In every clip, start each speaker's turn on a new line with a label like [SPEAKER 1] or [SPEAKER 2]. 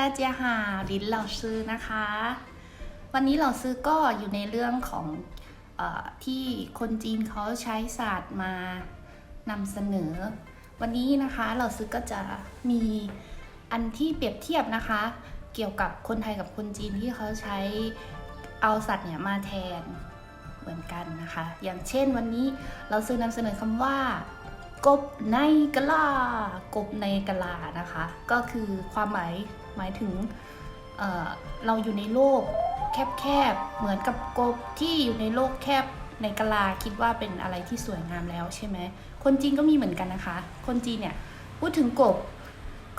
[SPEAKER 1] 大家好ลินเหล่าซื้อนะคะ วันนี้เหล่าซื้อก็อยู่ในเรื่องของเออที่คนจีนเขาใช้ศาสตร์มานำเสนอ วันนี้นะคะเหล่าซื้อก็จะมีอันที่เปรียบเทียบนะคะ เกี่ยวกับคนไทยกับคนจีนที่เขาใช้เอาสัตว์เนี่ยมาแทนเหมือนกันนะคะ อย่างเช่นวันนี้เราซื้อนำเสนอคำว่า กบในกะลากบในกะลานะคะ ก็คือความหมายหมายถึงเเราอยู่ในโลกแคบๆ เหมือนกับกบที่อยู่ในโลกแคบในกะลาคิดว่าเป็นอะไรที่สวยงามแล้วใช่ไหม คนจีนก็มีเหมือนกันนะคะ คนจีนเนี่ยพูดถึงกบ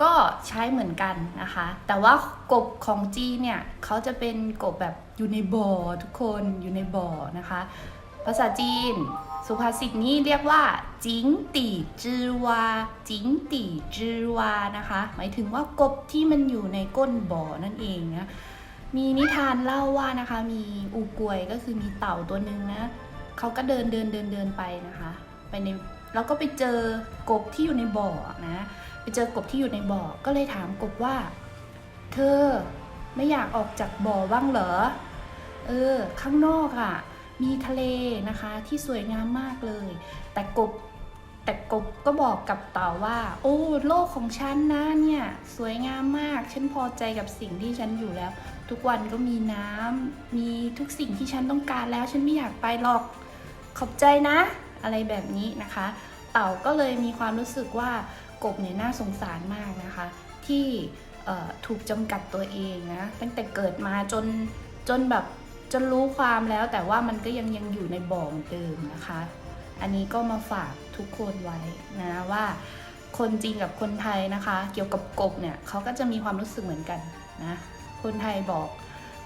[SPEAKER 1] ก็ใช้เหมือนกันนะคะ แต่ว่ากบของจีนเนี่ยเขาจะเป็นกบแบบอยู่ในบ่อทุกคนอยู่ในบ่อนะคะ ภาษาจีน สุภาษิตนี้เรียกว่าจิงตีจือวาจิงตีจือวานะคะ หมายถึงว่ากบที่มันอยู่ในก้นบ่อนั่นเองนะมีนิทานเล่าว่านะคะ มีอูกวยก็คือมีเต่าตัวหนึ่งนะเขาก็เดินเดินเดินเดินไปนะคะ ไปในแล้วก็ไปเจอกบที่อยู่ในบ่อนะไปเจอกบที่อยู่ในบ่อก็เลยถามกบว่า เธอไม่อยากออกจากบ่อบ้างเหรอเออ ข้างนอกอะ่ะ มีทะเลนะคะที่สวยงามมากเลย แต่กบแต่กบก็บอกกับเต่าว่า โอ้โลกของฉันนะเนี่ยสวยงามมาก ฉันพอใจกับสิ่งที่ฉันอยู่แล้ว ทุกวันก็มีน้ำมีทุกสิ่งที่ฉันต้องการแล้ว ฉันไม่อยากไปหรอกขอบใจนะ อะไรแบบนี้นะคะ เต่าก็เลยมีความรู้สึกว่ากบเนี่ยน่าสงสารมากนะคะ ที่ถูกจำกัดตัวเองนะตั้งแต่เกิดมาจนจนแบบ จนรู้ความแล้วแต่ว่ามันก็ยังยังอยู่ในบ่อเหมือนเดิมนะคะ อันนี้ก็มาฝากทุกคนไว้นะว่าคนจีนกับคนไทยนะคะ เกี่ยวกับกบเนี่ยเขาก็จะมีความรู้สึกเหมือนกันนะคนไทยบอก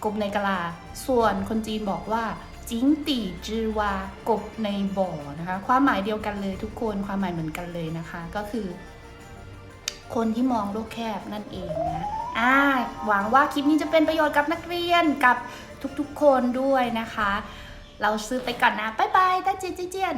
[SPEAKER 1] กบในกะลา ส่วนคนจีนบอกว่าจิงตีจือวากบในบ่อนะคะ ความหมายเดียวกันเลยทุกคนความหมายเหมือนกันเลยนะคะ ก็คือ คนที่มองโลกแคบนั่นเองนะ อ่าหวังว่าคลิปนี้จะเป็นประโยชน์กับนักเรียนกับทุกๆคนด้วยนะคะ เราซื้อไปก่อนนะ บ๊ายบายตาเจียนเจียน